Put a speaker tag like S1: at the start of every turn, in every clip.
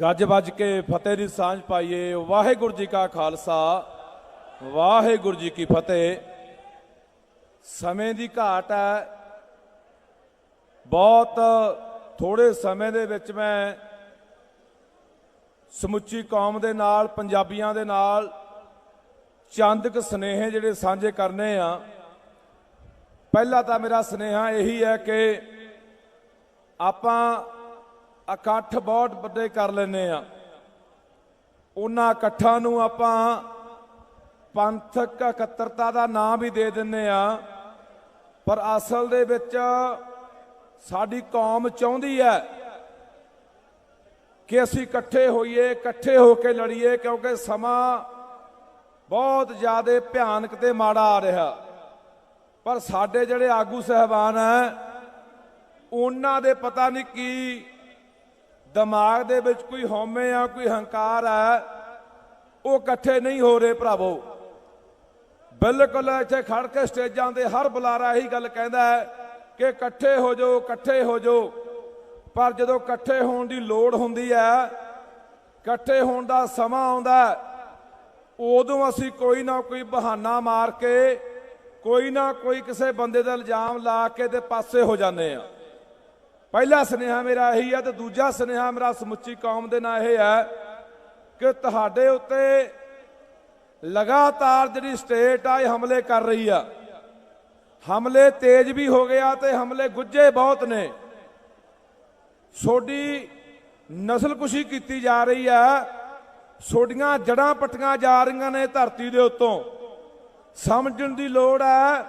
S1: ਗੱਜ ਵੱਜ ਕੇ ਫਤਿਹ ਦੀ ਸਾਂਝ ਪਾਈਏ। ਵਾਹਿਗੁਰੂ ਜੀ ਕਾ ਖਾਲਸਾ, ਵਾਹਿਗੁਰੂ ਜੀ ਕੀ ਫਤਿਹ। ਸਮੇਂ ਦੀ ਘਾਟ ਹੈ। ਬਹੁਤ ਥੋੜੇ ਸਮੇਂ ਦੇ ਵਿੱਚ ਮੈਂ ਸਮੁੱਚੀ ਕੌਮ ਦੇ ਨਾਲ, ਪੰਜਾਬੀਆਂ ਦੇ ਨਾਲ, ਚੰਦਕ ਸਨੇਹ ਜਿਹੜੇ ਸਾਂਝੇ ਕਰਨੇ ਆ। ਪਹਿਲਾ ਤਾਂ ਮੇਰਾ ਸਨੇਹਾ ਇਹੀ ਹੈ ਕਿ ਆਪਾਂ ਇਕੱਠ ਬਹੁਤ ਵੱਡੇ ਕਰ ਲੈਨੇ ਆ ਉਹਨਾਂ ਇਕੱਠਾਂ ਨੂੰ ਆਪਾਂ ਪੰਥਕ ਇਕੱਤਰਤਾ ਦਾ ਨਾਂ ਵੀ ਦੇ ਦਿੰਨੇ ਆ ਪਰ ਅਸਲ ਦੇ ਵਿੱਚ ਸਾਡੀ ਕੌਮ ਚਾਹੁੰਦੀ ਹੈ ਕਿ ਅਸੀਂ ਇਕੱਠੇ ਹੋਈਏ, ਇਕੱਠੇ ਹੋ ਕੇ ਲੜੀਏ, ਕਿਉਂਕਿ ਸਮਾਂ ਬਹੁਤ ਜ਼ਿਆਦਾ ਭਿਆਨਕ ਤੇ ਮਾੜਾ ਆ ਰਿਹਾ। ਪਰ ਸਾਡੇ ਜਿਹੜੇ ਆਗੂ ਸਹਿਬਾਨ ਹੈ, ਉਹਨਾਂ ਦੇ ਪਤਾ ਨਹੀਂ ਕੀ ਦਿਮਾਗ ਦੇ ਵਿੱਚ ਕੋਈ ਹਉਮੈ ਆ, ਕੋਈ ਹੰਕਾਰ ਹੈ ਉਹ ਇਕੱਠੇ ਨਹੀਂ ਹੋ ਰਹੇ ਭਰਾਵੋ। ਬਿਲਕੁਲ ਇੱਥੇ ਖੜ ਕੇ ਸਟੇਜਾਂ ਤੇ ਹਰ ਬੁਲਾਰਾ ਇਹੀ ਗੱਲ ਕਹਿੰਦਾ ਹੈ ਕਿ ਇਕੱਠੇ ਹੋ ਜਾਓ, ਇਕੱਠੇ ਹੋ ਜਾਓ। ਪਰ ਜਦੋਂ ਇਕੱਠੇ ਹੋਣ ਦੀ ਲੋੜ ਹੁੰਦੀ ਹੈ, ਇਕੱਠੇ ਹੋਣ ਦਾ ਸਮਾਂ ਆਉਂਦਾ ਉਦੋਂ ਅਸੀਂ ਕੋਈ ਨਾ ਕੋਈ ਬਹਾਨਾ ਮਾਰ ਕੇ, ਕੋਈ ਨਾ ਕੋਈ ਕਿਸੇ ਬੰਦੇ ਦਾ ਇਲਜ਼ਾਮ ਲਾ ਕੇ ਤੇ ਪਾਸੇ ਹੋ ਜਾਂਦੇ ਆ ਪਹਿਲਾ ਸੁਨੇਹਾ ਮੇਰਾ ਇਹੀ ਹੈ ਤੇ ਦੂਜਾ ਸੁਨੇਹਾ ਮੇਰਾ ਸਮੁੱਚੀ ਕੌਮ ਦੇ ਨਾਲ ਇਹ ਹੈ ਕਿ ਤੁਹਾਡੇ ਉੱਤੇ ਲਗਾਤਾਰ ਜਿਹੜੀ ਸਟੇਟ ਆ, ਇਹ ਹਮਲੇ ਕਰ ਰਹੀ ਆ। ਹਮਲੇ ਤੇਜ਼ ਵੀ ਹੋ ਗਿਆ ਤੇ ਹਮਲੇ ਗੁੱਜੇ ਬਹੁਤ ਨੇ। ਸੋਡੀ ਨਸਲਕੁਸ਼ੀ ਕੀਤੀ ਜਾ ਰਹੀ ਆ। ਸੋਡੀਆਂ ਜੜਾਂ ਪਟੀਆਂ ਜਾ ਰਹੀਆਂ ਨੇ ਧਰਤੀ ਦੇ ਉੱਤੋਂ। ਸਮਝਣ ਦੀ ਲੋੜ ਹੈ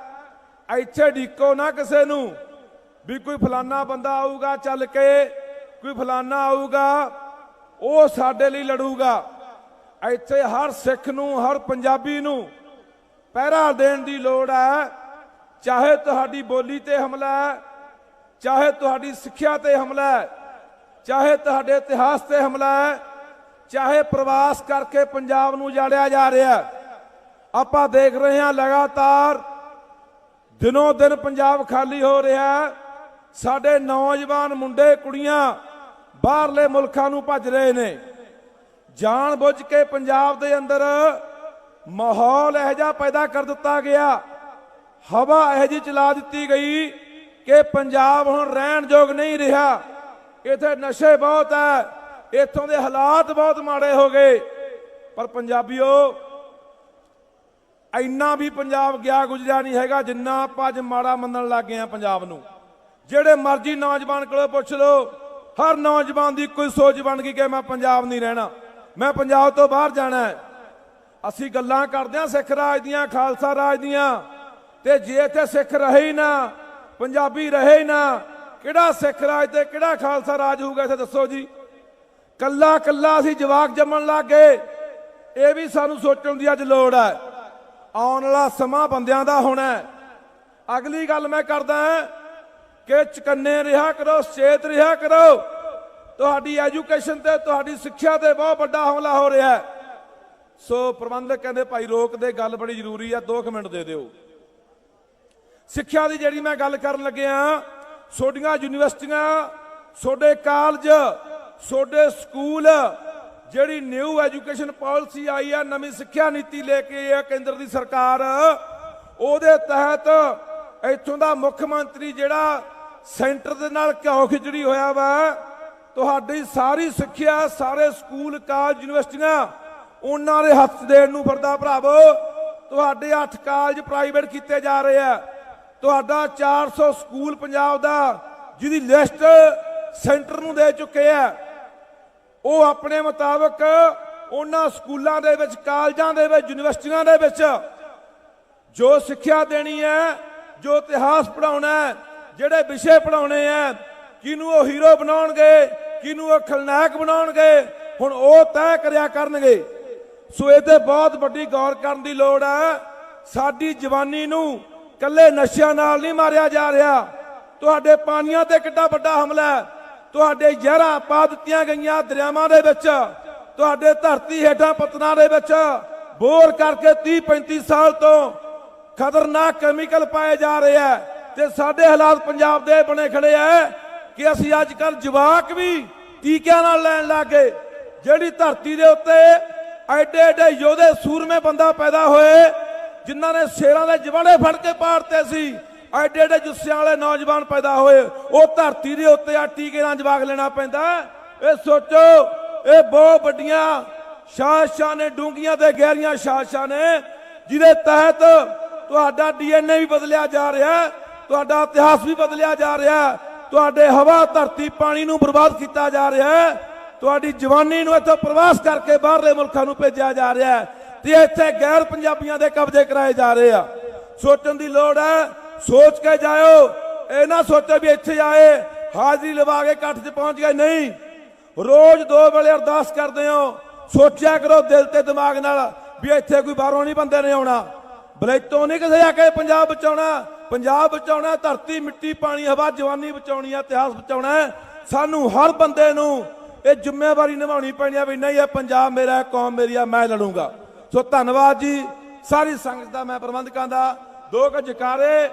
S1: ਇੱਥੇ ਢੀਕੋ ਨਾ ਕਿਸੇ ਨੂੰ। ਵੀ ਕੋਈ ਫਲਾਨਾ ਬੰਦਾ ਆਊਗਾ ਚੱਲ ਕੇ, ਕੋਈ ਫਲਾਨਾ ਆਊਗਾ, ਉਹ ਸਾਡੇ ਲਈ ਲੜੂਗਾ। ਇੱਥੇ ਹਰ ਸਿੱਖ ਨੂੰ, ਹਰ ਪੰਜਾਬੀ ਨੂੰ ਪਹਿਰਾ ਦੇਣ ਦੀ ਲੋੜ ਹੈ। ਚਾਹੇ ਤੁਹਾਡੀ ਬੋਲੀ ਤੇ ਹਮਲਾ ਹੈ, ਚਾਹੇ ਤੁਹਾਡੀ ਸਿੱਖਿਆ ਤੇ ਹਮਲਾ ਹੈ, ਚਾਹੇ ਤੁਹਾਡੇ ਇਤਿਹਾਸ ਤੇ ਹਮਲਾ ਹੈ, ਚਾਹੇ ਪ੍ਰਵਾਸ ਕਰਕੇ ਪੰਜਾਬ ਨੂੰ ਜਾੜਿਆ ਜਾ ਰਿਹਾ ਆਪਾਂ ਦੇਖ ਰਹੇ ਹਾਂ ਲਗਾਤਾਰ ਦਿਨੋਂ ਦਿਨ ਪੰਜਾਬ ਖਾਲੀ ਹੋ ਰਿਹਾ ਹੈ। ਸਾਡੇ ਨੌਜਵਾਨ ਮੁੰਡੇ, ਕੁੜੀਆਂ ਬਾਹਰਲੇ ਮੁਲਕਾਂ ਨੂੰ ਭੱਜ ਰਹੇ ਨੇ। ਜਾਣ ਬੁੱਝ ਕੇ ਪੰਜਾਬ ਦੇ ਅੰਦਰ ਮਾਹੌਲ ਇਹੋ ਜਿਹਾ ਪੈਦਾ ਕਰ ਦਿੱਤਾ ਗਿਆ। ਹਵਾ ਇਹੋ ਜਿਹੀ ਚਲਾ ਦਿੱਤੀ ਗਈ ਕਿ ਪੰਜਾਬ ਹੁਣ ਰਹਿਣ ਯੋਗ ਨਹੀਂ ਰਿਹਾ। ਇੱਥੇ ਨਸ਼ੇ ਬਹੁਤ ਹੈ, ਇੱਥੋਂ ਦੇ ਹਾਲਾਤ ਬਹੁਤ ਮਾੜੇ ਹੋ ਗਏ। ਪਰ ਪੰਜਾਬੀਓ, ਇੰਨਾ ਵੀ ਪੰਜਾਬ ਗਿਆ ਗੁਜਰਿਆ ਨਹੀਂ ਹੈਗਾ ਜਿੰਨਾ ਆਪਾਂ ਅੱਜ ਮਾੜਾ ਮੰਨਣ ਲੱਗ ਗਏ ਆ ਪੰਜਾਬ ਨੂੰ। ਜਿਹੜੇ ਮਰਜ਼ੀ ਨੌਜਵਾਨ ਕੋਲੋਂ ਪੁੱਛ ਲਓ, ਹਰ ਨੌਜਵਾਨ ਦੀ ਕੋਈ ਸੋਚ ਬਣ ਗਈ ਕਿ ਮੈਂ ਪੰਜਾਬ ਨਹੀਂ ਰਹਿਣਾ। ਮੈਂ ਪੰਜਾਬ ਤੋਂ ਬਾਹਰ ਜਾਣਾ ਹੈ। ਅਸੀਂ ਗੱਲਾਂ ਕਰਦੇ ਹਾਂ ਸਿੱਖ ਰਾਜ ਦੀਆਂ, ਖਾਲਸਾ ਰਾਜ ਦੀਆਂ। ਤੇ ਜੇ ਇੱਥੇ ਸਿੱਖ ਰਹੇ ਹੀ ਨਾ, ਪੰਜਾਬੀ ਰਹੇ ਹੀ ਨਾ, ਕਿਹੜਾ ਸਿੱਖ ਰਾਜ ਤੇ ਕਿਹੜਾ ਖਾਲਸਾ ਰਾਜ ਹੋਊਗਾ ਇੱਥੇ ਦੱਸੋ ਜੀ? ਕੱਲਾ ਕੱਲਾ ਅਸੀਂ ਜਵਾਕ ਜੰਮਣ ਲੱਗ ਗਏ। ਇਹ ਵੀ ਸਾਨੂੰ ਸੋਚਣ ਦੀ ਅੱਜ ਲੋੜ ਹੈ। ਆਉਣ ਵਾਲਾ ਸਮਾਂ ਬੰਦਿਆਂ ਦਾ ਹੋਣਾ ਅਗਲੀ ਗੱਲ ਮੈਂ ਕਰਦਾ ਹਾਂ ਕਿ ਚਕੰਨੇ ਰਿਹਾ ਕਰੋ ਸਚੇਤ ਰਿਹਾ ਕਰੋ। ਤੁਹਾਡੀ ਐਜੂਕੇਸ਼ਨ ਤੇ, ਤੁਹਾਡੀ ਸਿੱਖਿਆ ਤੇ ਬਹੁਤ ਵੱਡਾ ਹਮਲਾ ਹੋ ਰਿਹਾ ਹੈ। ਸੋ ਪ੍ਰਬੰਧਕ ਕਹਿੰਦੇ, ਭਾਈ, ਰੋਕ ਦੇ, ਗੱਲ ਬੜੀ ਜ਼ਰੂਰੀ ਆ 2 ਮਿੰਟ ਦੇ ਦਿਓ। ਸਿੱਖਿਆ ਦੀ ਜਿਹੜੀ ਮੈਂ ਗੱਲ ਕਰਨ ਲੱਗਿਆ ਛੋਡੀਆਂ ਯੂਨੀਵਰਸਿਟੀਆਂ ਛੋਡੇ ਕਾਲਜ ਛੋਡੇ ਸਕੂਲ, ਜਿਹੜੀ ਨਿਊ ਐਜੂਕੇਸ਼ਨ ਪਾਲਿਸੀ ਆਈ ਆ, ਨਵੀਂ ਸਿੱਖਿਆ ਨੀਤੀ ਲੈ ਕੇ ਆ ਕੇਂਦਰ ਦੀ ਸਰਕਾਰ, ਉਹਦੇ ਤਹਿਤ ਇੱਥੋਂ ਦਾ ਮੁੱਖ ਮੰਤਰੀ ਜਿਹੜਾ ਸੈਂਟਰ ਦੇ ਨਾਲ ਕਿਉਂ ਖਿਚੜੀ ਹੋਇਆ ਵਾ। ਤੁਹਾਡੀ ਸਾਰੀ ਸਿੱਖਿਆ, ਸਾਰੇ ਸਕੂਲ, ਕਾਲਜ, ਯੂਨੀਵਰਸਿਟੀਆਂ ਉਹਨਾਂ ਦੇ ਹੱਥ ਦੇਣ ਨੂੰ ਫਿਰਦਾ ਭਰਾਵੋ। ਤੁਹਾਡੇ 8 ਕਾਲਜ ਪ੍ਰਾਈਵੇਟ ਕੀਤੇ ਜਾ ਰਹੇ ਆ। ਤੁਹਾਡਾ 400 ਸਕੂਲ ਪੰਜਾਬ ਦਾ, ਜਿਹਦੀ ਲਿਸਟ ਸੈਂਟਰ ਨੂੰ ਦੇ ਚੁੱਕੇ ਆ। ਉਹ ਆਪਣੇ ਮੁਤਾਬਕ ਉਹਨਾਂ ਸਕੂਲਾਂ ਦੇ ਵਿੱਚ, ਕਾਲਜਾਂ ਦੇ ਵਿੱਚ, ਯੂਨੀਵਰਸਿਟੀਆਂ ਦੇ ਵਿੱਚ ਜੋ ਸਿੱਖਿਆ ਦੇਣੀ ਹੈ, ਜੋ ਇਤਿਹਾਸ ਪੜਾਉਣਾ ਹੈ ਜਿਹੜੇ ਵਿਸ਼ੇ ਪੜਾਉਣੇ ਆ, ਕਿਹਨੂੰ ਉਹ ਹੀਰੋ ਬਣਾਉਣਗੇ, ਕਿਹਨੂੰ ਉਹ ਖਲਨਾਇਕ ਬਣਾਉਣਗੇ, ਹੁਣ ਉਹ ਤੈਅ ਕਰਿਆ ਕਰਨਗੇ। ਸੋ ਇਹ ਤੇ ਬਹੁਤ ਵੱਡੀ ਗੌਰ ਕਰਨ ਦੀ ਲੋੜ ਹੈ ਸਾਡੀ ਜਵਾਨੀ ਨੂੰ ਕੱਲੇ ਨਸ਼ਿਆਂ ਨਾਲ ਨਹੀਂ ਮਾਰਿਆ ਜਾ ਰਿਹਾ। ਤੁਹਾਡੇ ਪਾਣੀਆਂ ਤੇ ਕਿੱਡਾ ਵੱਡਾ ਹਮਲਾ ਹੈ। ਤੁਹਾਡੇ ਜ਼ਹਿਰਾਂ ਪਾ ਦਿੱਤੀਆਂ ਗਈਆਂ ਦਰਿਆਵਾਂ ਦੇ ਵਿੱਚ। ਤੁਹਾਡੇ ਧਰਤੀ ਹੇਠਾਂ ਪਤਨਾਂ ਦੇ ਵਿੱਚ। ਬੋਰ ਕਰਕੇ 30 35 ਸਾਲ ਤੋਂ ਖਤਰਨਾਕ ਕੈਮੀਕਲ ਪਾਏ ਜਾ ਰਹੇ ਆ। ਤੇ ਸਾਡੇ ਹਾਲਾਤ ਪੰਜਾਬ ਦੇ ਬਣੇ ਖੜੇ ਆ ਕਿ ਅਸੀਂ ਅੱਜ ਕੱਲ ਜਵਾਕ ਵੀ ਟੀਕਿਆਂ ਨਾਲ ਲੈਣ ਲੱਗੇ। ਜਿਹੜੀ ਧਰਤੀ ਦੇ ਉੱਤੇ ਐਡੇ ਐਡੇ ਯੋਧੇ, ਸੂਰਮੇ ਬੰਦਾ ਪੈਦਾ ਹੋਏ, ਜਿਨ੍ਹਾਂ ਨੇ ਸ਼ੇਰਾਂ ਦੇ ਜਵਾੜੇ ਫੜ ਕੇ ਪਾੜਤੇ ਸੀ, ਐਡੇ ਐਡੇ ਜੁੱਸਿਆਂ ਵਾਲੇ ਨੌਜਵਾਨ ਪੈਦਾ ਹੋਏ। ਉਹ ਧਰਤੀ ਦੇ ਉੱਤੇ ਆ ਟੀਕੇ ਨਾਲ ਜਵਾਕ ਲੈਣਾ ਪੈਂਦਾ। ਇਹ ਸੋਚੋ, ਇਹ ਬਹੁਤ ਵੱਡੀਆਂ ਸ਼ਾਸ਼ਾਂ ਨੇ ਡੂੰਗੀਆਂ ਤੇ ਗਹਿਰੀਆਂ ਸ਼ਾਸ਼ਾਂ ਨੇ, ਜਿਹਦੇ ਤਹਿਤ ਤੁਹਾਡਾ ਡੀਐਨਏ ਵੀ ਬਦਲਿਆ ਜਾ ਰਿਹਾ। ਤੁਹਾਡਾ ਇਤਿਹਾਸ ਵੀ ਬਦਲਿਆ ਜਾ ਰਿਹਾ ਹੈ। ਤੁਹਾਡੇ ਹਵਾ, ਧਰਤੀ, ਪਾਣੀ ਨੂੰ ਬਰਬਾਦ ਕੀਤਾ ਜਾ ਰਿਹਾ ਹੈ। ਤੁਹਾਡੀ ਜਵਾਨੀ ਨੂੰ ਇੱਥੋਂ ਪ੍ਰਵਾਸ ਕਰਕੇ ਬਾਹਰਲੇ ਮੁਲਕਾਂ ਨੂੰ ਭੇਜਿਆ ਜਾ ਰਿਹਾ ਹੈ ਤੇ ਇੱਥੇ ਗੈਰ ਪੰਜਾਬੀਆਂ ਦੇ ਕਬਜ਼ੇ ਕਰਾਏ ਜਾ ਰਹੇ ਆ। ਸੋਚਣ ਦੀ ਲੋੜ ਹੈ, ਸੋਚ ਕੇ ਜਾਇਓ। ਇਹ ਨਾ ਸੋਚੋ ਵੀ ਇੱਥੇ ਆਏ, ਹਾਜ਼ਰੀ ਲਵਾ ਕੇ ਇਕੱਠ 'ਚ ਪਹੁੰਚ ਗਏ। ਨਹੀਂ, ਰੋਜ਼ ਦੋ ਵੇਲੇ ਅਰਦਾਸ ਕਰਦੇ ਹੋ। ਸੋਚਿਆ ਕਰੋ ਦਿਲ ਤੇ ਦਿਮਾਗ ਨਾਲ ਵੀ ਇੱਥੇ ਕੋਈ ਬਾਹਰੋਂ ਨਹੀਂ ਬੰਦੇ ਨੇ ਆਉਣਾ। ਬਲੈਤੋਂ ਨਹੀਂ ਕਿਸੇ ਆ ਕੇ ਪੰਜਾਬ ਬਚਾਉਣਾ ਪੰਜਾਬ ਬਚਾਉਣਾ, ਧਰਤੀ, ਮਿੱਟੀ, ਪਾਣੀ, ਹਵਾ, ਜਵਾਨੀ ਬਚਾਉਣੀ ਆ, ਇਤਿਹਾਸ ਬਚਾਉਣਾ ਸਾਨੂੰ ਹਰ ਬੰਦੇ ਨੂੰ ਇਹ ਜ਼ਿੰਮੇਵਾਰੀ ਨਿਭਾਉਣੀ ਪੈਣੀ ਆ ਵੀ ਨਹੀਂ, ਇਹ ਪੰਜਾਬ ਮੇਰਾ ਹੈ, ਕੌਮ ਮੇਰੀ ਆ, ਮੈਂ ਲੜੂੰਗਾ। ਸੋ ਧੰਨਵਾਦ ਜੀ। ਸਾਰੀ ਸੰਗਤ ਦਾ, ਮੈਂ ਪ੍ਰਬੰਧਕਾਂ ਦਾ, ਦੋ ਕੁ ਜਕਾਰੇ।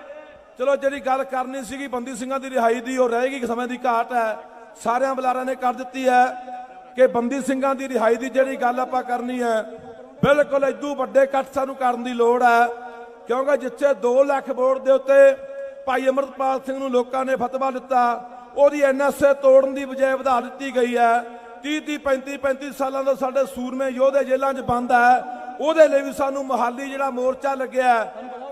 S1: ਚਲੋ, ਜਿਹੜੀ ਗੱਲ ਕਰਨੀ ਸੀਗੀ, ਬੰਦੀ ਸਿੰਘਾਂ ਦੀ ਰਿਹਾਈ ਦੀ, ਉਹ ਰਹੇਗੀ ਸਮੇਂ ਦੀ ਘਾਟ ਹੈ। ਸਾਰਿਆਂ ਬੁਲਾਰਿਆਂ ਨੇ ਕਰ ਦਿੱਤੀ ਹੈ ਕਿ ਬੰਦੀ ਸਿੰਘਾਂ ਦੀ ਰਿਹਾਈ ਦੀ ਜਿਹੜੀ ਗੱਲ ਆਪਾਂ ਕਰਨੀ ਹੈ, ਬਿਲਕੁਲ ਇਦੋਂ ਵੱਡੇ ਇਕੱਠ ਸਾਨੂੰ ਕਰਨ ਦੀ ਲੋੜ ਹੈ। ਕਿਉਂਕਿ ਜਿੱਥੇ 2 ਲੱਖ ਵੋਟ ਦੇ ਉੱਤੇ ਭਾਈ ਅਮਰਤਪਾਲ ਸਿੰਘ ਨੂੰ ਲੋਕਾਂ ਨੇ ਫਤਵਾ ਦਿੱਤਾ, ਉਹਦੀ ਐਨਐਸਏ ਤੋੜਨ ਦੀ ਬਜਾਏ ਵਧਾ ਦਿੱਤੀ ਗਈ ਹੈ। 30 30 35 35 ਸਾਲਾਂ ਤੋਂ ਸਾਡੇ ਸੂਰਮੇ ਯੋਧੇ ਜੇਲ੍ਹਾਂ 'ਚ ਬੰਦ ਹੈ। ਉਹਦੇ ਲਈ ਵੀ ਸਾਨੂੰ ਮਹਾਲੀ ਜਿਹੜਾ ਮੋਰਚਾ ਲੱਗਿਆ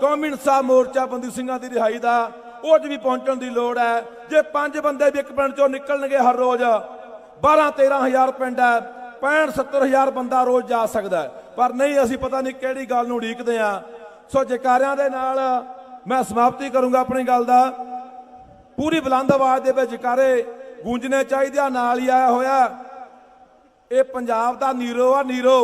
S1: ਕੌਮੀ ਇਨਸਾਫ ਮੋਰਚਾ ਬੰਦੀ ਸਿੰਘਾਂ ਦੀ ਰਿਹਾਈ ਦਾ, ਉਹ 'ਚ ਵੀ ਪਹੁੰਚਣ ਦੀ ਲੋੜ ਹੈ। ਜੇ ਪੰਜ ਬੰਦੇ ਵੀ ਇੱਕ ਪਿੰਡ 'ਚੋਂ ਨਿਕਲਣਗੇ ਹਰ ਰੋਜ਼ 12 13000 ਪਿੰਡ ਹੈ 65 70000 ਬੰਦਾ ਰੋਜ਼ ਜਾ ਸਕਦਾ ਪਰ ਨਹੀਂ, ਅਸੀਂ ਪਤਾ ਨਹੀਂ ਕਿਹੜੀ ਗੱਲ ਨੂੰ ਉਡੀਕਦੇ ਆ ਸੋ ਜਕਾਰਿਆਂ ਦੇ ਨਾਲ ਮੈਂ ਸਮਾਪਤੀ ਕਰੂੰਗਾ ਆਪਣੀ ਗੱਲ ਦਾ। ਪੂਰੀ ਬੁਲੰਦ ਆਵਾਜ਼ ਦੇ ਵਿੱਚ ਜਕਾਰੇ ਗੂੰਜਣੇ ਚਾਹੀਦੇ ਆ, ਨਾਲ ਹੀ ਆਇਆ ਹੋਇਆ। ਇਹ ਪੰਜਾਬ ਦਾ ਨੀਰੋ ਆ, ਨੀਰੋ।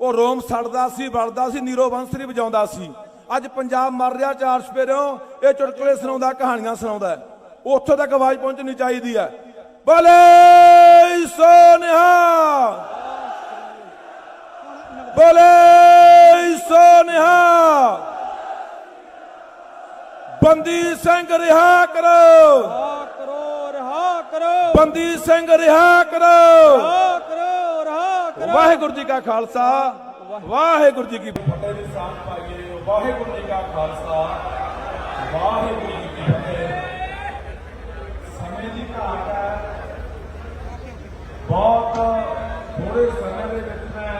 S1: ਉਹ ਰੋਮ ਸੜਦਾ ਸੀ, ਵੜਦਾ ਸੀ, ਨੀਰੋ ਬੰਸਰੀ ਵਜਾਉਂਦਾ ਸੀ। ਅੱਜ ਪੰਜਾਬ ਮਰ ਰਿਹਾ ਚਾਰ ਸਪੇਰਿਓਂ ਇਹ ਚੁਟਕਲੇ ਸੁਣਾਉਂਦਾ, ਕਹਾਣੀਆਂ ਸੁਣਾਉਂਦਾ ਹੈ। ਉੱਥੋਂ ਤੱਕ ਆਵਾਜ਼ ਪਹੁੰਚਣੀ ਚਾਹੀਦੀ ਹੈ। ਬੋਲੇ ਸੋਨਿਹਾ ਬੋਲੇ ਸੋਨਿਹਾ ਬੰਦੀ ਸਿੰਘ ਰਿਹਾ ਕਰੋ
S2: ਰਹਾ ਕਰੋ ਰਹਾ ਕਰੋ
S1: ਬੰਦੀ ਸਿੰਘ ਰਿਹਾ ਕਰੋ
S2: ਰਹਾ ਕਰੋ ਰਹਾ ਕਰੋ
S1: ਵਾਹਿਗੁਰੂ ਜੀ ਕਾ ਖਾਲਸਾ ਵਾਹਿਗੁਰੂ ਜੀ ਕੀ ਫਤਿਹ ਦੀ ਸਾਂਝ ਪਾਈਏ ਵਾਹਿਗੁਰੂ ਜੀ ਕਾ ਖਾਲਸਾ ਵਾਹਿਗੁਰੂ ਜੀ ਕੀ ਫਤਿਹ ਸਮੇਂ ਦੀ ਘਾਟ ਹੈ ਬਹੁਤ ਥੋੜੇ ਸਮੇਂ ਦੇ ਵਿੱਚ ਮੈਂ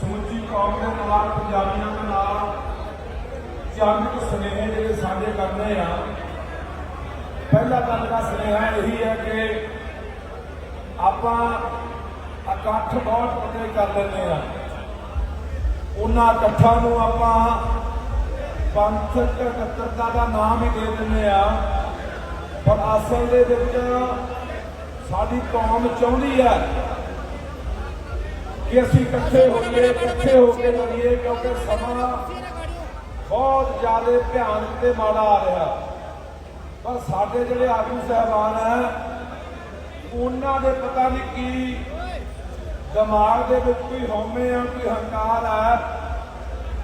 S1: ਸਮੁੱਚੀ ਕੌਮ ਦੇ ਨਾਲ, ਪੰਜਾਬੀਆਂ ਦੇ ਨਾਲ ਚੰਦ ਸੁਨੇਹੇ ਜਿਹੜੇ ਸਾਂਝੇ ਕਰਨੇ ਆ। ਪਹਿਲਾ ਤਾਂ ਦਾ ਸੁਨੇਹਾ ਇਹੀ ਹੈ ਕਿ ਆਪਾਂ ਇਕੱਠ ਬਹੁਤ ਵੱਡੇ ਕਰ ਲੈਂਦੇ ਆ। ਉਹਨਾਂ ਇਕੱਠਾਂ ਨੂੰ ਆਪਾਂ ਪੰਥਕ ਇਕੱਤਰਤਾ ਦਾ ਨਾਮ ਹੀ ਦੇ ਦਿੰਦੇ ਆ। ਪਰ ਅਸਲ ਦੇ ਵਿੱਚ ਸਾਡੀ ਕੌਮ ਚਾਹੁੰਦੀ ਹੈ ਕਿ ਅਸੀਂ ਇਕੱਠੇ ਹੋਈਏ, ਇਕੱਠੇ ਹੋ ਕੇ ਲੜੀਏ, ਕਿਉਂਕਿ ਸਮਾਂ ਬਹੁਤ ਜ਼ਿਆਦਾ ਭਿਆਨਕ ਤੇ ਮਾੜਾ ਆ ਰਿਹਾ। ਪਰ ਸਾਡੇ ਜਿਹੜੇ ਆਗੂ ਸਹਿਬਾਨ ਹੈ, ਉਹਨਾਂ ਦੇ ਪਤਾ ਨਹੀਂ ਕੀ ਦਿਮਾਗ ਦੇ ਵਿੱਚ ਕੋਈ ਹਉਮੈ ਆ, ਕੋਈ ਹੰਕਾਰ ਆ,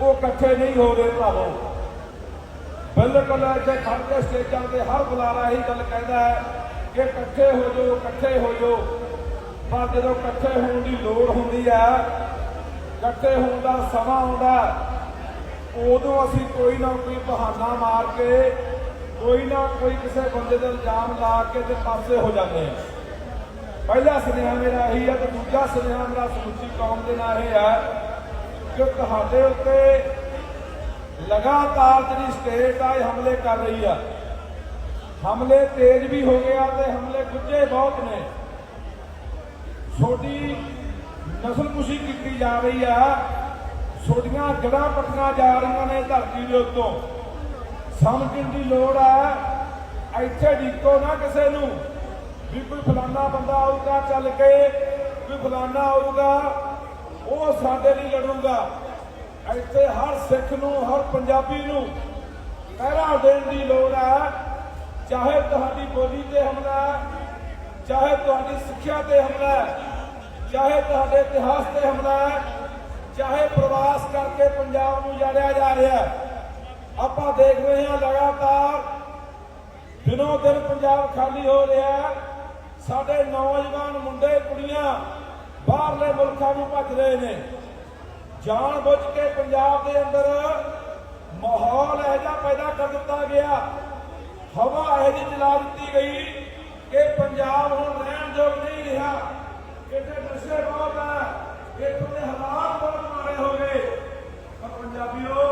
S1: ਉਹ ਇਕੱਠੇ ਨਹੀਂ ਹੋ ਰਹੇ ਭਰਾਵੋ ਬਿਲਕੁਲ ਇੱਥੇ ਖੜ ਕੇ ਸਟੇਜਾਂ ਤੇ ਹਰ ਬੁਲਾਰਾ ਇਹੀ ਗੱਲ ਕਹਿੰਦਾ ਹੈ ਕਿ ਇਕੱਠੇ ਹੋ ਜਾਓ, ਇਕੱਠੇ ਹੋ ਜਾਓ। ਪਰ ਜਦੋਂ ਇਕੱਠੇ ਹੋਣ ਦੀ ਲੋੜ ਹੁੰਦੀ ਹੈ ਇਕੱਠੇ ਹੋਣ ਦਾ ਸਮਾਂ ਆਉਂਦਾ, ਉਦੋਂ ਅਸੀਂ ਕੋਈ ਨਾ ਕੋਈ ਬਹਾਨਾ ਮਾਰ ਕੇ, ਕੋਈ ਨਾ ਕੋਈ ਕਿਸੇ ਬੰਦੇ ਦੇ ਇਲਜ਼ਾਮ ਲਾ ਕੇ ਤੇ ਪਾਸੇ ਹੋ ਜਾਂਦੇ ਹਾਂ ਪਹਿਲਾ ਸੁਨੇਹਾ ਮੇਰਾ ਇਹੀ ਹੈ ਤੇ ਦੂਜਾ ਸੁਨੇਹਾ ਮੇਰਾ ਸਮੁੱਚੀ ਕੌਮ ਦੇ ਨਾਲ ਇਹ ਹੈ ਕਿ ਤੁਹਾਡੇ ਉੱਤੇ ਲਗਾਤਾਰ ਜਿਹੜੀ ਸਟੇਟ ਆ, ਇਹ ਹਮਲੇ ਕਰ ਰਹੀ ਆ। ਹਮਲੇ ਤੇਜ਼ ਵੀ ਹੋ ਗਿਆ ਤੇ ਹਮਲੇ ਗੁੱਝੇ ਬਹੁਤ ਨੇ। ਛੋਟੀ ਨਸਲਕੁਸ਼ੀ ਕੀਤੀ ਜਾ ਰਹੀ ਆ। ਛੋਟੀਆਂ ਜੜਾਂ ਪੱਟੀਆਂ ਜਾ ਰਹੀਆਂ ਨੇ ਧਰਤੀ ਦੇ ਉੱਤੋਂ। ਸਮਝਣ ਦੀ ਲੋੜ ਆ, ਇੱਥੇ ਢੀਕੋ ਨਾ ਕਿਸੇ ਨੂੰ। ਵੀ ਕੋਈ ਫਲਾਨਾ ਬੰਦਾ ਆਊਗਾ ਚੱਲ ਕੇ ਕੋਈ ਫਲਾਨਾ ਆਊਗਾ, ਉਹ ਸਾਡੇ ਲਈ ਲੜੂਗਾ। ਇੱਥੇ ਹਰ ਸਿੱਖ ਨੂੰ, ਹਰ ਪੰਜਾਬੀ ਨੂੰ ਪਹਿਰਾ ਦੇਣ ਦੀ ਲੋੜ ਹੈ ਚਾਹੇ ਤੁਹਾਡੀ ਬੋਲੀ ਤੇ ਹਮਲਾ, ਚਾਹੇ ਤੁਹਾਡੀ ਸਿੱਖਿਆ ਤੇ ਹਮਲਾ ਚਾਹੇ ਤੁਹਾਡੇ ਇਤਿਹਾਸ ਤੇ ਹਮਲਾ ਹੈ, ਚਾਹੇ ਪ੍ਰਵਾਸ ਕਰਕੇ ਪੰਜਾਬ ਨੂੰ ਜਾੜਿਆ ਜਾ ਰਿਹਾ ਆਪਾਂ ਦੇਖ ਰਹੇ ਹਾਂ ਲਗਾਤਾਰ ਦਿਨੋਂ ਦਿਨ ਪੰਜਾਬ ਖਾਲੀ ਹੋ ਰਿਹਾ ਸਾਡੇ ਨੌਜਵਾਨ ਮੁੰਡੇ ਕੁੜੀਆਂ ਬਾਹਰਲੇ ਮੁਲਕਾਂ ਨੂੰ ਭੱਜ ਰਹੇ ਨੇ। ਜਾਣ ਬੁੱਝ ਕੇ ਪੰਜਾਬ ਦੇ ਅੰਦਰ ਮਾਹੌਲ ਇਹੋ ਜਿਹਾ ਪੈਦਾ ਕਰ ਦਿੱਤਾ ਗਿਆ। ਹਵਾ ਇਹੋ ਜਿਹੀ ਚਲਾ ਦਿੱਤੀ ਗਈ ਕਿ ਪੰਜਾਬ ਹੁਣ ਰਹਿਣ ਯੋਗ ਨਹੀਂ ਰਿਹਾ। ਇੱਥੇ ਨਸ਼ੇ ਬਹੁਤ ਹੈ ਇੱਥੋਂ ਦੇ ਹਾਲਾਤ ਬਹੁਤ ਮਾੜੇ ਹੋ ਗਏ। ਪਰ ਪੰਜਾਬੀਓ,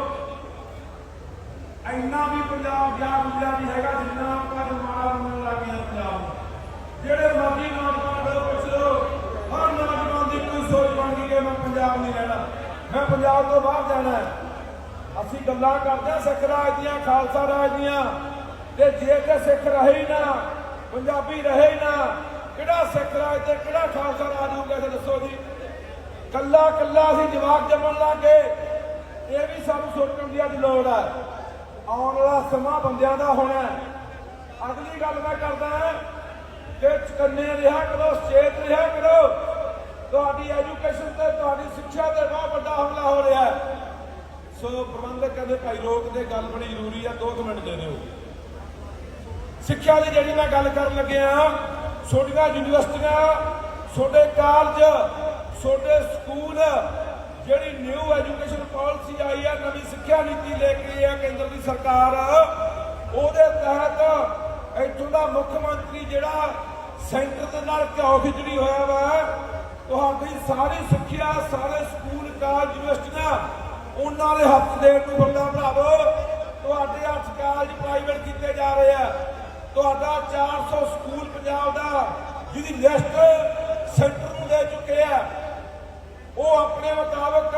S1: ਇੰਨਾ ਵੀ ਪੰਜਾਬ ਜਾ ਗੁਜ਼ਰਿਆ ਨਹੀਂ ਹੈਗਾ ਜਿੰਨਾ ਆਪਾਂ ਮਾੜਾ ਮੰਨਣ ਲੱਗ ਪੰਜਾਬ ਜਿਹੜੇ ਮਰਜ਼ੀ ਨੌਜਵਾਨ ਕੋਲ ਪੁੱਛ ਲਓ, ਹਰ ਨੌਜਵਾਨ ਦੀ ਕੋਈ ਸੋਚ ਬਣ ਗਈ ਕਿ ਮੈਂ ਪੰਜਾਬ ਨਹੀਂ ਰਹਿਣਾ। ਮੈਂ ਪੰਜਾਬ ਤੋਂ ਬਾਹਰ ਜਾਣਾ ਹੈ। ਅਸੀਂ ਗੱਲਾਂ ਕਰਦੇ ਹਾਂ ਸਿੱਖ ਰਾਜ ਦੀਆਂ, ਖਾਲਸਾ ਰਾਜ ਦੀਆਂ। ਤੇ ਜੇ ਤੇ ਸਿੱਖ ਰਹੇ ਨਾ, ਪੰਜਾਬੀ ਰਹੇ ਨਾ ਕਿਹੜਾ ਸਿੱਖ ਰਾਜ ਤੇ ਕਿਹੜਾ ਖਾਲਸਾ ਰਾਜ ਹੋਊਗਾ ਇਹ ਦੱਸੋ ਜੀ। ਕੱਲਾ ਕੱਲਾ ਅਸੀਂ ਜਵਾਕ ਜੰਮਣ ਲੱਗੇ, ਇਹ ਵੀ ਸਾਨੂੰ ਸੋਚਣ ਦੀ ਅੱਜ ਲੋੜ ਹੈ ਆਉਣ ਵਾਲਾ ਸਮਾਂ ਬੰਦਿਆਂ ਦਾ ਹੋਣਾ ਅਗਲੀ ਗੱਲ ਮੈਂ ਕਰਦਾ ਕਿ ਚਕੰਨੇ ਰਿਹਾ ਕਰੋ, ਸਚੇਤ ਰਿਹਾ ਕਰੋ। ਤੁਹਾਡੀ ਐਜੂਕੇਸ਼ਨ ਤੇ, ਤੁਹਾਡੀ ਸਿੱਖਿਆ ਤੇ ਬਹੁਤ ਵੱਡਾ ਹਮਲਾ ਹੋ ਰਿਹਾ ਹੈ। ਸੋ ਪ੍ਰਬੰਧਕ ਕਹਿੰਦੇ, ਭਾਈ ਰੋਕ ਦੇ, ਗੱਲ ਬੜੀ ਜ਼ਰੂਰੀ ਹੈ 2 ਮਿੰਟ ਦੇ ਦਿਓ। ਸਿੱਖਿਆ ਦੀ ਜਿਹੜੀ ਮੈਂ ਗੱਲ ਕਰਨ ਲੱਗਿਆ ਛੋਟੀਆਂ ਯੂਨੀਵਰਸਿਟੀਆਂ ਛੋਟੇ ਕਾਲਜ ਛੋਟੇ ਸਕੂਲ, ਜਿਹੜੀ ਨਿਊ ਐਜੂਕੇਸ਼ਨ ਪਾਲਿਸੀ ਆਈ ਹੈ, ਨਵੀਂ ਸਿੱਖਿਆ ਨੀਤੀ ਲੈ ਕੇ ਆਈ ਕੇਂਦਰ ਦੀ ਸਰਕਾਰ, ਉਹਦੇ ਤਹਿਤ ਇੱਥੋਂ ਦਾ ਮੁੱਖ ਮੰਤਰੀ ਜਿਹੜਾ ਸੈਂਟਰ ਦੇ ਨਾਲ ਘਿਓ ਖਿਚੜੀ ਹੋਇਆ ਵਾ, ਤੁਹਾਡੀ ਸਾਰੀ ਸਿੱਖਿਆ, ਸਾਰੇ ਸਕੂਲ ਕਾਲਜ ਯੂਨੀਵਰਸਿਟੀਆਂ, ਉਹਨਾਂ ਦੇ ਹੱਥ ਦੇਣ ਨੂੰ ਬੰਦਾ ਭਰਾਵੋ, ਤੁਹਾਡੇ ਹੱਥ ਕਾਲਜ ਪ੍ਰਾਈਵੇਟ ਕੀਤੇ ਜਾ ਰਹੇ ਆ। ਤੁਹਾਡਾ 400 ਸਕੂਲ ਪੰਜਾਬ ਦਾ ਜਿਹਦੀ ਲਿਸਟ ਸੈਂਟਰ ਨੂੰ ਦੇ ਚੁੱਕੇ ਆ। ਉਹ ਆਪਣੇ ਮੁਤਾਬਕ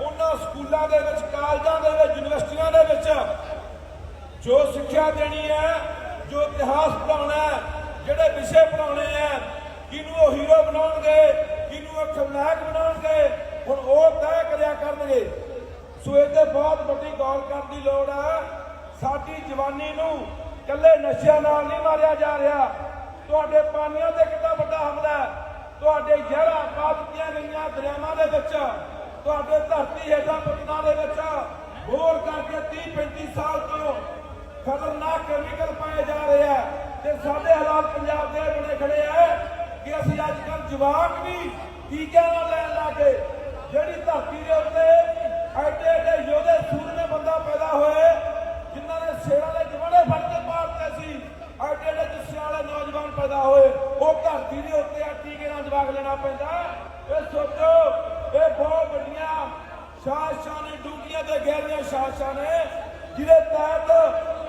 S1: ਉਹਨਾਂ ਸਕੂਲਾਂ ਦੇ ਵਿੱਚ, ਕਾਲਜਾਂ ਦੇ ਵਿੱਚ, ਯੂਨੀਵਰਸਿਟੀਆਂ ਦੇ ਵਿੱਚ ਜੋ ਸਿੱਖਿਆ ਦੇਣੀ ਹੈ, ਜੋ ਇਤਿਹਾਸ ਪੜਾਉਣਾ ਹੈ, ਜਿਹੜੇ ਵਿਸ਼ੇ ਪੜਾਉਣੇ ਹੈ, ਕਿਹਨੂੰ ਉਹ ਹੀਰੋ ਬਣਾਉਣਗੇ, ਕਿਹਨੂੰ ਉਹ ਖਲਨਾਇਕ ਬਣਾਉਣਗੇ, ਹੁਣ ਉਹ ਤੈਅ ਕਰਿਆ ਕਰਨਗੇ। ਸੋ ਇਹ ਤੇ ਬਹੁਤ ਵੱਡੀ ਗੌਰ ਕਰਨ ਦੀ ਲੋੜ ਹੈ ਸਾਡੀ ਜਵਾਨੀ ਨੂੰ ਕੱਲੇ ਨਸ਼ਿਆਂ ਨਾਲ ਨਹੀਂ ਮਾਰਿਆ ਜਾ ਰਿਹਾ। ਤੁਹਾਡੇ ਪਾਣੀਆਂ ਤੇ ਕਿੰਨਾ ਵੱਡਾ ਹਮਲਾ ਹੈ। ਤੁਹਾਡੇ ਜ਼ਹਿਰਾਂ ਪਾ ਦਿੱਤੀਆਂ ਗਈਆਂ ਦਰਿਆਵਾਂ ਦੇ ਵਿੱਚ। ਤੁਹਾਡੇ ਧਰਤੀ ਹੇਠਾਂ ਪਤਨਾਂ ਦੇ ਵਿੱਚ। ਬੋਰ ਕਰਕੇ 30 35 ਸਾਲ ਤੋਂ ਖਤਰਨਾਕ ਕੈਮੀਕਲ ਪਾਏ ਜਾ ਰਹੇ ਆ ਤੇ ਸਾਡੇ ਹਾਲਾਤ ਪੰਜਾਬ ਦੇ ਬਣੇ ਖੜੇ ਆ ਕਿ ਅਸੀਂ ਅੱਜ ਕੱਲ ਜਵਾਕ ਵੀ ਟੀਕਿਆਂ ਨਾਲ ਲੈਣ ਲੱਗੇ। ਜਿਹੜੀ ਧਰਤੀ ਦੇ ਉੱਤੇ ਐਡੇ ਐਡੇ ਯੋਧੇ ਸੂਰਮੇ ਬੰਦਾ ਪੈਦਾ ਹੋਏ, ਜਿਨ੍ਹਾਂ ਨੇ ਸ਼ੇਰਾਂ ਦੇ ਜਵਾੜੇ ਐਡੇ ਐਡੇ ਜੁੱਸਿਆਂ ਵਾਲੇ ਨੌਜਵਾਨ ਪੈਦਾ ਹੋਏ, ਉਹ ਧਰਤੀ ਦੇ ਉੱਤੇ ਆ, ਟੀਕੇ ਨਾਲ ਜਵਾਕ ਲੈਣਾ ਪੈਂਦਾ। ਇਹ ਸੋਚੋ, ਇਹ ਬਹੁਤ ਵੱਡੀਆਂ ਸ਼ਾਸਕਾਂ ਨੇ, ਡੂੰਘੀਆਂ ਤੇ ਗਹਿਰੀਆਂ ਸ਼ਾਸਕਾਂ ਨੇ, ਜਿਹਦੇ ਤਹਿਤ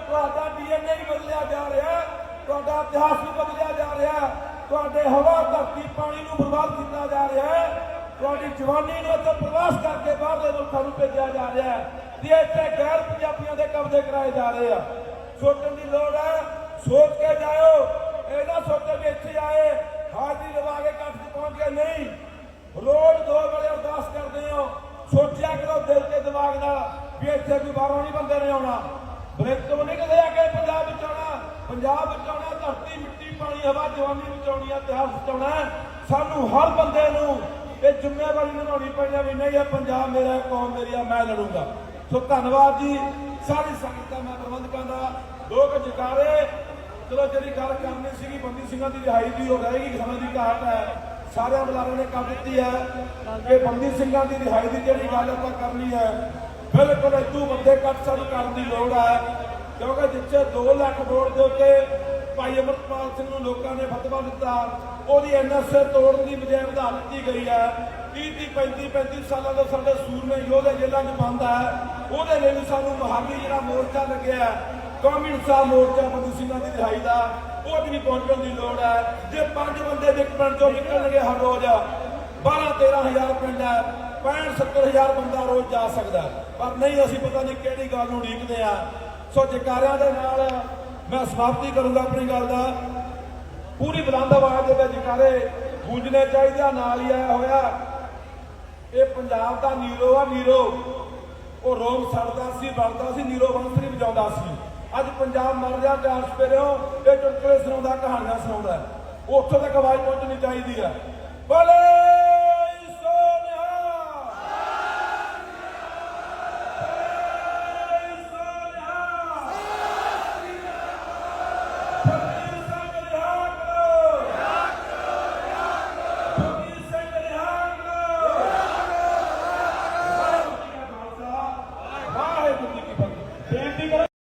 S1: ਤੁਹਾਡਾ ਡੀਐਨਏ ਵੀ ਬਦਲਿਆ ਜਾ ਰਿਹਾ, ਤੁਹਾਡਾ ਇਤਿਹਾਸ ਵੀ ਬਦਲਿਆ ਜਾ ਰਿਹਾ, ਤੁਹਾਡੇ ਹਵਾ, ਧਰਤੀ, ਪਾਣੀ ਨੂੰ ਬਰਬਾਦ ਕੀਤਾ ਜਾ ਰਿਹਾ, ਤੁਹਾਡੀ ਜਵਾਨੀ ਨੂੰ ਇੱਥੇ ਪ੍ਰਵਾਸ ਕਰਕੇ ਬਾਹਰਲੇ ਮੁਲਕਾਂ ਨੂੰ ਭੇਜਿਆ ਜਾ ਰਿਹਾ ਹੈ ਤੇ ਇੱਥੇ ਗੈਰ ਪੰਜਾਬੀਆਂ ਦੇ ਕਬਜ਼ੇ ਕਰਾਏ ਜਾ ਰਹੇ ਆ। ਸੋਚਣ ਦੀ ਲੋੜ ਹੈ ਸੋਚ ਕੇ ਜਾਇਓ ਇਹ ਨਾ ਸੋਚੋ ਵੀ ਇੱਥੇ ਆਏ। ਹਾਜ਼ਰੀ ਲਵਾ ਕੇ ਕੱਠ 'ਚ ਪਹੁੰਚ ਗਏ, ਨਹੀਂ। ਰੋਜ਼ ਦੋ ਵੇਲੇ ਅਰਦਾਸ ਕਰਦੇ ਹੋ। ਸੋਚਿਆ ਕਰੋ ਦਿਲ ਤੇ ਦਿਮਾਗ ਨਾਲ ਵੀ ਇੱਥੇ ਕੋਈ ਬਾਹਰੋਂ ਨਹੀਂ ਬੰਦੇ ਨੇ ਆਉਣਾ। ਬ੍ਰੇਕ ਤੋਂ ਨਹੀਂ ਕਦੇ ਆ ਕੇ ਪੰਜਾਬ ਵਿੱਚ ਆਉਣਾ। ਪੰਜਾਬ ਵਿੱਚ ਆਉਣਾ, ਧਰਤੀ ਮਿੱਟੀ, ਪਾਣੀ, ਹਵਾ, ਜਵਾਨੀ ਬਚਾਉਣੀ ਆਉਣੀ ਆ, ਇਤਿਹਾਸ ਬਚਾਉਣਾ ਸਾਨੂੰ ਹਰ ਬੰਦੇ ਨੂੰ ਇਹ ਜ਼ਿੰਮੇਵਾਰੀ ਨਿਭਾਉਣੀ ਪੈਣੀ ਆ ਵੀ ਨਹੀਂ, ਇਹ ਪੰਜਾਬ ਮੇਰਾ ਕੌਮ ਮੇਰੀ ਆ, ਮੈਂ ਲੜੂੰਗਾ। ਸੋ ਧੰਨਵਾਦ ਜੀ। ਸਾਰੀ ਸੰਗਤ ਦਾ ਮੈਂ ਪ੍ਰਬੰਧਕਾਂ ਦਾ ਲੋਕ ਜਕਾਰੇ। ਚਲੋ ਜਿਹੜੀ ਗੱਲ ਕਰਨੀ ਸੀਗੀ, ਬੰਦੀ ਸਿੰਘਾਂ ਦੀ ਰਿਹਾਈ ਦੀ ਉਹ ਰਹੇਗੀ ਸਮੇਂ ਦੀ ਘਾਟ ਹੈ, ਸਾਰਿਆਂ ਬੁਲਾਰਿਆਂ ਨੇ ਕਰ ਦਿੱਤੀ ਹੈ। ਕਿ ਬੰਦੀ ਸਿੰਘਾਂ ਦੀ ਰਿਹਾਈ ਦੀ ਜਿਹੜੀ ਗੱਲ ਆਪਾਂ ਕਰਨੀ ਹੈ, ਬਿਲਕੁਲ ਇਦੂ ਵੱਡੇ ਕੱਟ ਸਾਨੂੰ ਕਰਨ ਦੀ ਲੋੜ ਹੈ। ਕਿਉਂਕਿ ਜਿੱਥੇ 2 ਲੱਖ ਵੋਟ ਦੇ ਉੱਤੇ ਭਾਈ ਅਮਰਪਾਲ ਸਿੰਘ ਨੂੰ ਲੋਕਾਂ ਨੇ ਫਤਵਾ ਦਿੱਤਾ, ਉਹਦੀ ਐਨਐਸਏ ਤੋੜਨ ਦੀ ਬਜਾਏ ਵਧਾ ਦਿੱਤੀ ਗਈ ਹੈ। 30 30 35 35 ਸਾਲਾਂ ਦੇ ਸਾਡੇ ਸੂਰਮੇ ਯੋਧੇ ਜੇਲ੍ਹਾਂ 'ਚ ਬੰਦ ਹੈ। ਉਹਦੇ ਲਈ ਵੀ ਸਾਨੂੰ ਮਹਾਲੀ ਜਿਹੜਾ ਮੋਰਚਾ ਲੱਗਿਆ ਕੌਮੀ ਇਨਸਾਫ ਮੋਰਚਾ ਬੰਦੀ ਸਿੰਘਾਂ ਦੀ ਰਿਹਾਈ ਦਾ, ਉਹ ਵੀ ਨਹੀਂ ਪਹੁੰਚਣ ਦੀ ਲੋੜ ਹੈ। ਜੇ ਪੰਜ ਬੰਦੇ ਦੇ ਇੱਕ ਪਿੰਡ ਚੋਂ ਨਿਕਲਣਗੇ ਹਰ ਰੋਜ਼ 12 13000 ਪਿੰਡ ਹੈ 65 70000 ਬੰਦਾ ਰੋਜ਼ ਜਾ ਸਕਦਾ ਪਰ ਨਹੀਂ, ਅਸੀਂ ਪਤਾ ਨਹੀਂ ਕਿਹੜੀ ਗੱਲ ਨੂੰ ਉਡੀਕਦੇ ਆ ਸੋ ਜਕਾਰਿਆਂ ਦੇ ਨਾਲ ਮੈਂ ਸਮਾਪਤੀ ਕਰੂੰਗਾ ਆਪਣੀ ਗੱਲ ਦਾ। ਪੂਰੀ ਬੁਲੰਦ ਆਵਾਜ਼ ਦੇ ਵਿੱਚ ਜਕਾਰੇ ਗੂੰਜਣੇ ਚਾਹੀਦੇ ਆ, ਨਾਲ ਹੀ ਆਇਆ ਹੋਇਆ। ਇਹ ਪੰਜਾਬ ਦਾ ਨੀਰੋ ਆ, ਨੀਰੋ। ਉਹ ਰੋਮ ਸੜਦਾ ਸੀ, ਵੜਦਾ ਸੀ, ਨੀਰੋ ਬੰਸਰੀ ਵਜਾਉਂਦਾ ਸੀ। ਅੱਜ ਪੰਜਾਬ ਮਰ ਰਿਹਾ ਚਾਰ ਸਪੇਰਿਓ ਇਹ ਚੁਟਕਲੇ ਸੁਣਾਉਂਦਾ, ਕਹਾਣੀਆਂ ਸੁਣਾਉਂਦਾ। ਉੱਥੋਂ ਤੱਕ ਆਵਾਜ਼ ਪਹੁੰਚਣੀ ਚਾਹੀਦੀ ਆ। ਬੋਲੇ!